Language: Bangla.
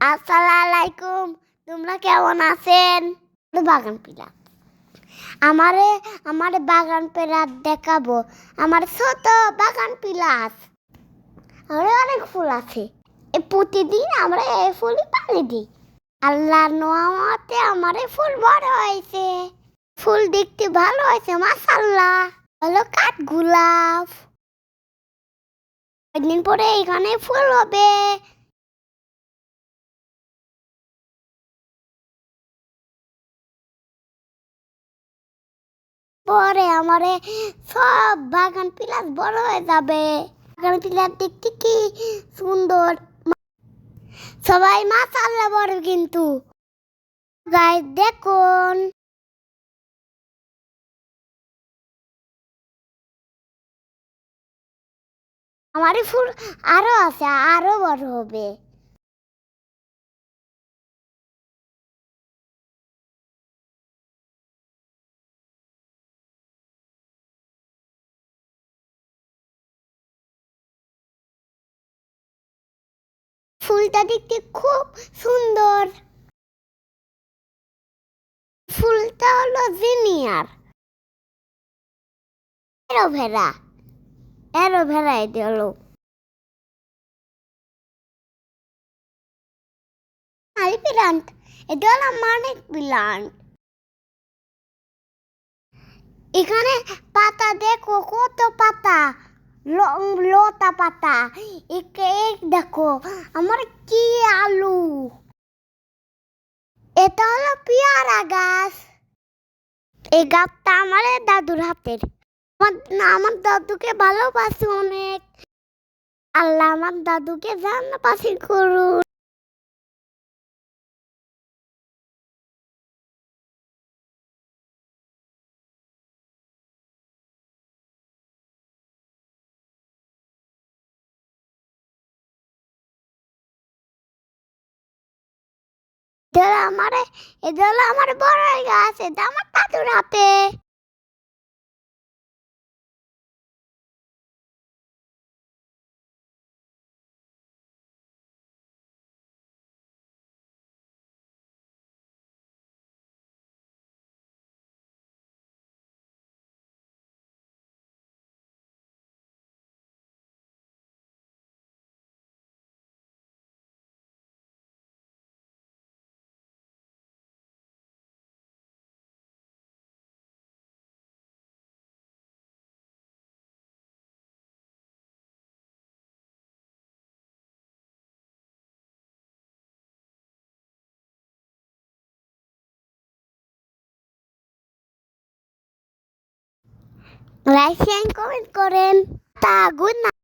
আলাইকুম তোমরা কেমন আছেন? বাগান পিলা আমারে, আমার বাগান পেলার দেখাবো। আমার ছোট বাগান পিলাস আমার অনেক ফুল আছে। প্রতিদিন আমরা এই ফুলই পানি দিই। আল্লাহ নোয়ামতে আমার ফুল বড় হয়েছে। ফুল দেখতে ভালো হয়েছে মাসাল্লাহ হলো কাঠ, গোলাপ। কয়েকদিন পরে এখানে ফুল হবে। পরে আমারে সব বাগান পিলাস বড় হয়ে যাবে। বাগান পিলাস দেখতে কি সুন্দর। সবাই মাসাল্লাহ বড় কিন্তু। গাই, দেখুন। আমার এই ফুল আরও আছে, আরও বড় হবে। ফুলটা দেখতে খুব সুন্দর। ফুলটা হলো জিনিয়ার। অ্যালোভেরা অ্যালোভেরা এটা হলো। প্লান্ট এটা হলো মানি প্লান্ট এখানে পাতা দেখো, কত পাতা। লতা পাতা। একে দেখো, আমার কি আলু? এটা হলো পেয়ারা গাছ। এই গাছটা আমার দাদুর হাতের। আমার আমার দাদুকে ভালোবাসি অনেক। আল্লাহ আমার দাদুকে জান্নাবাসী করুন এটা আমার এটা হলো আমার বড় গাছ। এটা আমার দাদুর হাতে। Gleich ein Kommentar. Guten